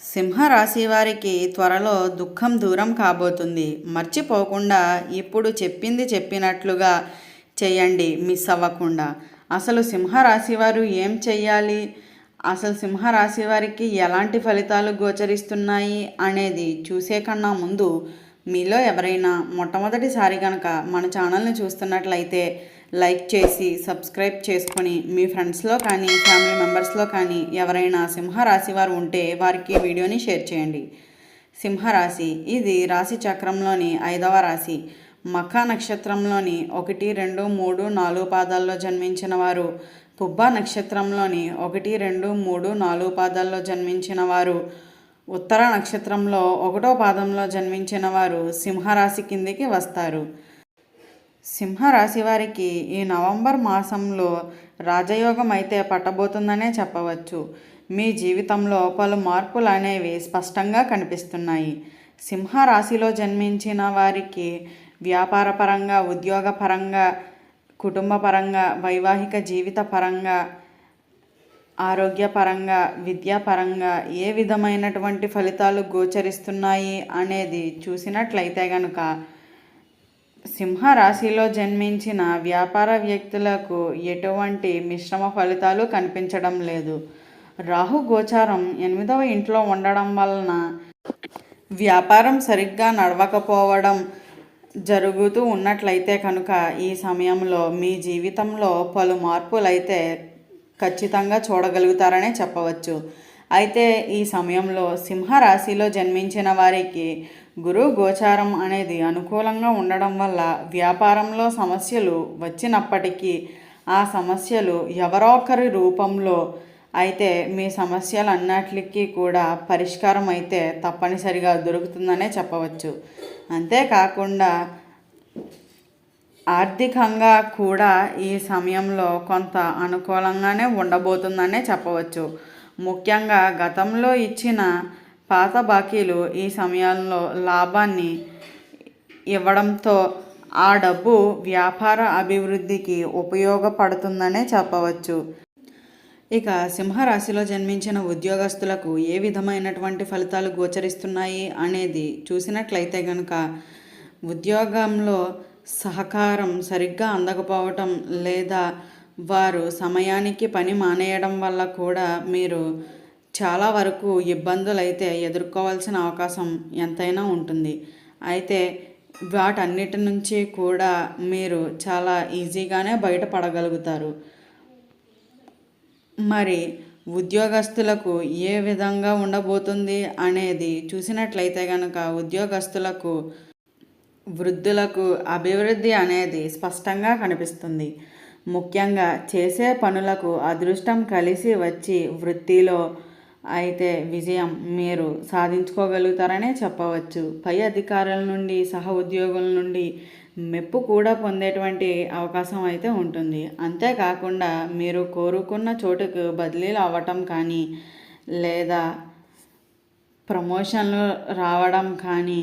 సింహరాశి వారికి త్వరలో దుఃఖం దూరం కాబోతుంది. మర్చిపోకుండా ఇప్పుడు చెప్పింది చెప్పినట్లుగా చేయండి మిస్ అవ్వకుండా. అసలు సింహరాశి వారు ఏం చెయ్యాలి? అసలు సింహరాశి వారికి ఎలాంటి ఫలితాలు గోచరిస్తున్నాయి అనేది చూసే కన్నా ముందు మీలో ఎవరైనా మొట్టమొదటిసారి కనుక మన ఛానల్ని చూస్తున్నట్లయితే లైక్ చేసి సబ్స్క్రైబ్ చేసుకొని మీ ఫ్రెండ్స్లో కానీ ఫ్యామిలీ మెంబర్స్లో కానీ ఎవరైనా సింహరాశి వారు ఉంటే వారికి వీడియోని షేర్ చేయండి. సింహరాశి ఇది రాశి చక్రంలోని ఐదవ రాశి. మఖా నక్షత్రంలోని ఒకటి రెండు మూడు నాలుగు పాదాల్లో జన్మించిన వారు. పుబ్బ నక్షత్రంలోని ఒకటి రెండు మూడు నాలుగు పాదాల్లో జన్మించిన వారు. ఉత్తర నక్షత్రంలో ఒకటో పాదంలో జన్మించిన వారు సింహరాశి కిందికి వస్తారు. సింహరాశి వారికి ఈ నవంబర్ మాసంలో రాజయోగం అయితే పట్టబోతుందనే చెప్పవచ్చు. మీ జీవితంలో పలు మార్పులు అనేవి స్పష్టంగా కనిపిస్తున్నాయి. సింహరాశిలో జన్మించిన వారికి వ్యాపారపరంగా ఉద్యోగపరంగా కుటుంబపరంగా వైవాహిక జీవిత పరంగా ఆరోగ్యపరంగా విద్యాపరంగా ఏ విధమైనటువంటి ఫలితాలు గోచరిస్తున్నాయి అనేది చూసినట్లయితే గనుక సింహరాశిలో జన్మించిన వ్యాపార వ్యక్తులకు ఎటువంటి మిశ్రమ ఫలితాలు కనిపించడం లేదు. రాహు గోచారం ఎనిమిదవ ఇంట్లో ఉండడం వలన వ్యాపారం సరిగ్గా నడవకపోవడం జరుగుతూ ఉన్నట్లయితే కనుక ఈ సమయంలో మీ జీవితంలో పలు మార్పులైతే ఖచ్చితంగా చూడగలుగుతారనే చెప్పవచ్చు. అయితే ఈ సమయంలో సింహరాశిలో జన్మించిన వారికి గురు గోచారం అనేది అనుకూలంగా ఉండడం వల్ల వ్యాపారంలో సమస్యలు వచ్చినప్పటికీ ఆ సమస్యలు ఎవరొకరి రూపంలో అయితే మీ సమస్యలన్నిటికీ కూడా పరిష్కారం అయితే తప్పనిసరిగా దొరుకుతుందనే చెప్పవచ్చు. అంతేకాకుండా ఆర్థికంగా కూడా ఈ సమయంలో కొంత అనుకూలంగానే ఉండబోతుందనే చెప్పవచ్చు. ముఖ్యంగా గతంలో ఇచ్చిన పాత బాకీలు ఈ సమయంలో లాభాన్ని ఇవ్వడంతో ఆ డబ్బు వ్యాపార అభివృద్ధికి ఉపయోగపడుతుందనే చెప్పవచ్చు. ఇక సింహరాశిలో జన్మించిన ఉద్యోగస్తులకు ఏ విధమైనటువంటి ఫలితాలు గోచరిస్తున్నాయి అనేది చూసినట్లయితే కనుక ఉద్యోగంలో సహకారం సరిగ్గా అందకపోవటం లేదా వారు సమయానికి పని మానేయడం వల్ల కూడా మీరు చాలా వరకు ఇబ్బందులు అయితే ఎదుర్కోవాల్సిన అవకాశం ఎంతైనా ఉంటుంది. అయితే వాటన్నిటి నుంచి కూడా మీరు చాలా ఈజీగానే బయటపడగలుగుతారు. మరి ఉద్యోగస్తులకు ఏ విధంగా ఉండబోతుంది అనేది చూసినట్లయితే కనుక ఉద్యోగస్తులకు వృద్ధులకు అభివృద్ధి అనేది స్పష్టంగా కనిపిస్తుంది. ముఖ్యంగా చేసే పనులకు అదృష్టం కలిసి వచ్చి వృత్తిలో అయితే విజయం మీరు సాధించుకోగలుగుతారనే చెప్పవచ్చు. పై అధికారుల నుండి సహ ఉద్యోగుల నుండి మెప్పు కూడా పొందేటువంటి అవకాశం అయితే ఉంటుంది. అంతేకాకుండా మీరు కోరుకున్న చోటుకు బదిలీలు అవ్వటం కానీ లేదా ప్రమోషన్లు రావడం కానీ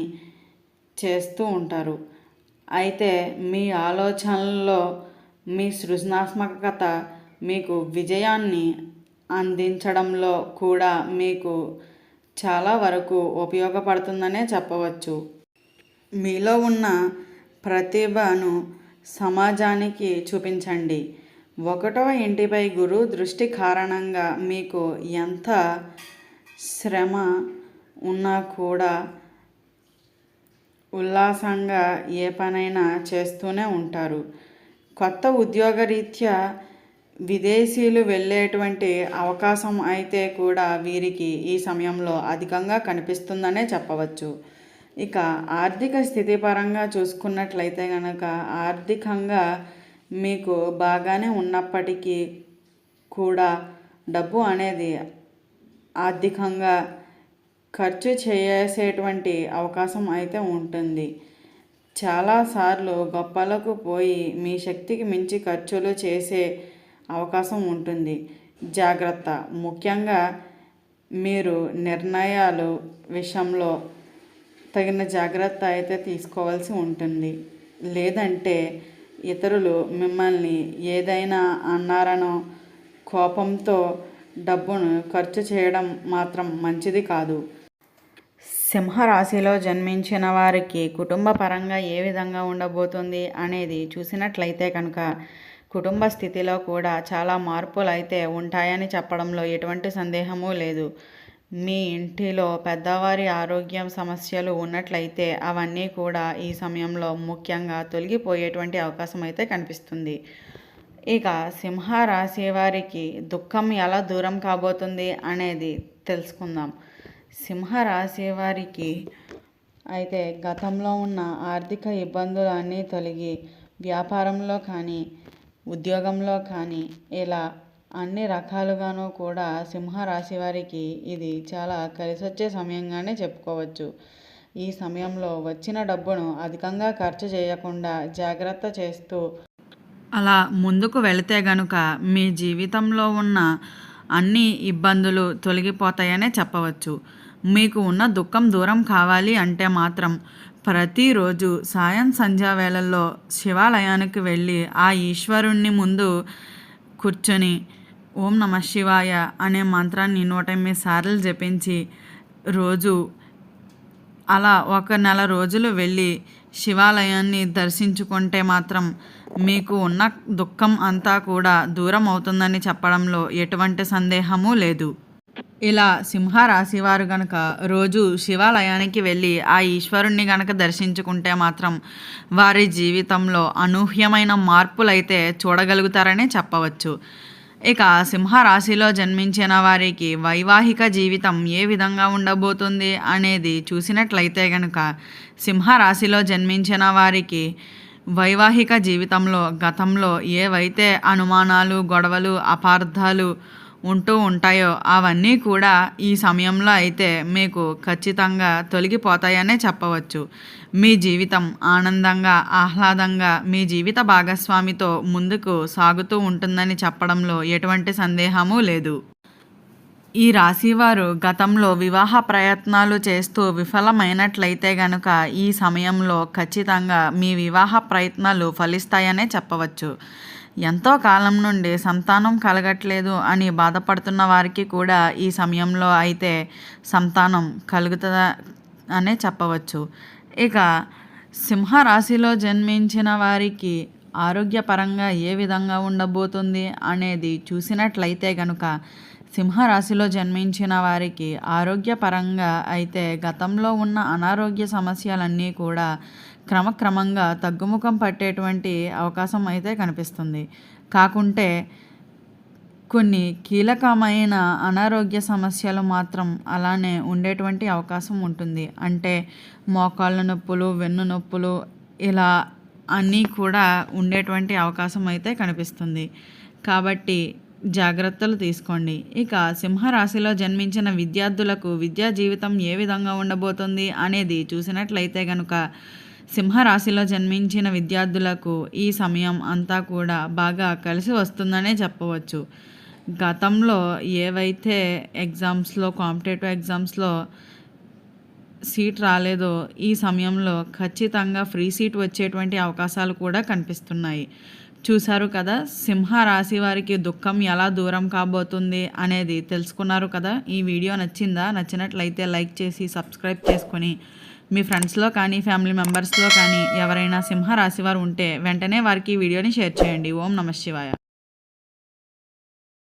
చేస్తూ ఉంటారు. అయితే మీ ఆలోచనల్లో మీ సృజనాత్మకత మీకు విజయాన్ని అందించడంలో కూడా మీకు చాలా వరకు ఉపయోగపడుతుందనే చెప్పవచ్చు. మీలో ఉన్న ప్రతిభను సమాజానికి చూపించండి. ఒకటవ ఇంటిపై గురు దృష్టి కారణంగా మీకు ఎంత శ్రమ ఉన్నా కూడా ఉల్లాసంగా ఏ పనైనా చేస్తూనే ఉంటారు. కొత్త ఉద్యోగరీత్యా విదేశీయులు వెళ్ళేటువంటి అవకాశం అయితే కూడా వీరికి ఈ సమయంలో అధికంగా కనిపిస్తుందనే చెప్పవచ్చు. ఇక ఆర్థిక స్థితి పరంగా చూసుకున్నట్లయితే కనుక ఆర్థికంగా మీకు బాగానే ఉన్నప్పటికీ కూడా డబ్బు అనేది ఆర్థికంగా ఖర్చు చేసేటువంటి అవకాశం అయితే ఉంటుంది. చాలాసార్లు గొప్పలకు పోయి మీ శక్తికి మించి ఖర్చులు చేసే అవకాశం ఉంటుంది. జాగ్రత్త. ముఖ్యంగా మీరు నిర్ణయాలు విషయంలో తగిన జాగ్రత్త అయితే తీసుకోవాల్సి ఉంటుంది. లేదంటే ఇతరులు మిమ్మల్ని ఏదైనా అన్నారనో కోపంతో డబ్బును ఖర్చు చేయడం మాత్రం మంచిది కాదు. సింహరాశిలో జన్మించిన వారికి కుటుంబ పరంగా ఏ విధంగా ఉండబోతుంది అనేది చూసినట్లయితే కనుక కుటుంబ స్థితిలో కూడా చాలా మార్పులు అయితే ఉంటాయని చెప్పడంలో ఎటువంటి సందేహము లేదు. మీ ఇంటిలో పెద్దవారి ఆరోగ్యం సమస్యలు ఉన్నట్లయితే అవన్నీ కూడా ఈ సమయంలో ముఖ్యంగా తొలగిపోయేటువంటి అవకాశం అయితే కనిపిస్తుంది. ఇక సింహ రాశి వారికి దుఃఖం ఎలా దూరం కాబోతుంది అనేది తెలుసుకుందాం. సింహ రాశి వారికి అయితే గతంలో ఉన్న ఆర్థిక ఇబ్బందులు అన్నీ తొలగి వ్యాపారంలో కానీ ఉద్యోగంలో కానీ ఇలా అన్ని రకాలుగాను కూడా సింహరాశి వారికి ఇది చాలా కలిసొచ్చే సమయంగానే చెప్పుకోవచ్చు. ఈ సమయంలో వచ్చిన డబ్బును అధికంగా ఖర్చు చేయకుండా జాగ్రత్త చేస్తూ అలా ముందుకు వెళితే గనుక మీ జీవితంలో ఉన్న అన్ని ఇబ్బందులు తొలగిపోతాయనే చెప్పవచ్చు. మీకు ఉన్న దుఃఖం దూరం కావాలి అంటే మాత్రం ప్రతిరోజు సాయం సంధ్యా వేళల్లో శివాలయానికి వెళ్ళి ఆ ఈశ్వరుణ్ణి ముందు కూర్చొని ఓం నమ శివాయ అనే మంత్రాన్ని నూట ఎనిమిది సార్లు జపించి రోజు అలా ఒక నెల రోజులు వెళ్ళి శివాలయాన్ని దర్శించుకుంటే మాత్రం మీకు ఉన్న దుఃఖం అంతా కూడా దూరం అవుతుందని చెప్పడంలో ఎటువంటి సందేహము లేదు. ఇలా సింహరాశి వారు గనక రోజు శివాలయానికి వెళ్ళి ఆ ఈశ్వరుణ్ణి గనక దర్శించుకుంటే మాత్రం వారి జీవితంలో అనూహ్యమైన మార్పులైతే చూడగలుగుతారనే చెప్పవచ్చు. ఇక సింహరాశిలో జన్మించిన వారికి వైవాహిక జీవితం ఏ విధంగా ఉండబోతుంది అనేది చూసినట్లయితే గనుక సింహరాశిలో జన్మించిన వారికి వైవాహిక జీవితంలో గతంలో ఏవైతే అనుమానాలు గొడవలు అపార్థాలు ఉంటూ ఉంటాయో అవన్నీ కూడా ఈ సమయంలో అయితే మీకు ఖచ్చితంగా తొలగిపోతాయనే చెప్పవచ్చు. మీ జీవితం ఆనందంగా ఆహ్లాదంగా మీ జీవిత భాగస్వామితో ముందుకు సాగుతూ ఉంటుందని చెప్పడంలో ఎటువంటి సందేహము లేదు. ఈ రాశివారు గతంలో వివాహ ప్రయత్నాలు చేస్తూ విఫలమైనట్లయితే గనుక ఈ సమయంలో ఖచ్చితంగా మీ వివాహ ప్రయత్నాలు ఫలిస్తాయనే చెప్పవచ్చు. ఎంతో కాలం నుండి సంతానం కలగట్లేదు అని బాధపడుతున్న వారికి కూడా ఈ సమయంలో అయితే సంతానం కలుగుతుందా అనే చెప్పవచ్చు. ఇక సింహరాశిలో జన్మించిన వారికి ఆరోగ్యపరంగా ఏ విధంగా ఉండబోతుంది అనేది చూసినట్లయితే కనుక సింహరాశిలో జన్మించిన వారికి ఆరోగ్యపరంగా అయితే గతంలో ఉన్న అనారోగ్య సమస్యలన్నీ కూడా క్రమక్రమంగా తగ్గుముఖం పట్టేటువంటి అవకాశం అయితే కనిపిస్తుంది. కాకుంటే కొన్ని కీలకమైన అనారోగ్య సమస్యలు మాత్రం అలానే ఉండేటువంటి అవకాశం ఉంటుంది. అంటే మోకాళ్ళ నొప్పులు వెన్ను నొప్పులు ఇలా అన్నీ కూడా ఉండేటువంటి అవకాశం అయితే కనిపిస్తుంది. కాబట్టి జాగ్రత్తలు తీసుకోండి. ఇక సింహరాశిలో జన్మించిన విద్యార్థులకు విద్యా జీవితం ఏ విధంగా ఉండబోతుంది అనేది చూసినట్లయితే కనుక సింహరాశిలో జన్మించిన విద్యార్థులకు ఈ సమయం అంతా కూడా బాగా కలిసి వస్తుందనే చెప్పవచ్చు. గతంలో ఏవైతే ఎగ్జామ్స్లో కాంపిటేటివ్ ఎగ్జామ్స్లో సీట్ రాలేదో ఈ సమయంలో ఖచ్చితంగా ఫ్రీ సీట్ వచ్చేటువంటి అవకాశాలు కూడా కనిపిస్తున్నాయి. చూశారు కదా? సింహ రాశి వారికి దుఃఖం ఎలా దూరం కాబోతుంది అనేది తెలుసుకున్నారు కదా? ఈ వీడియో నచ్చిందా? నచ్చినట్లయితే లైక్ చేసి సబ్స్క్రైబ్ చేసుకొని మీ ఫ్రెండ్స్లో కానీ ఫ్యామిలీ మెంబర్స్లో కానీ ఎవరైనా సింహ రాశి వారు ఉంటే వెంటనే వారికి ఈ వీడియోని షేర్ చేయండి. ఓం నమ శివాయ.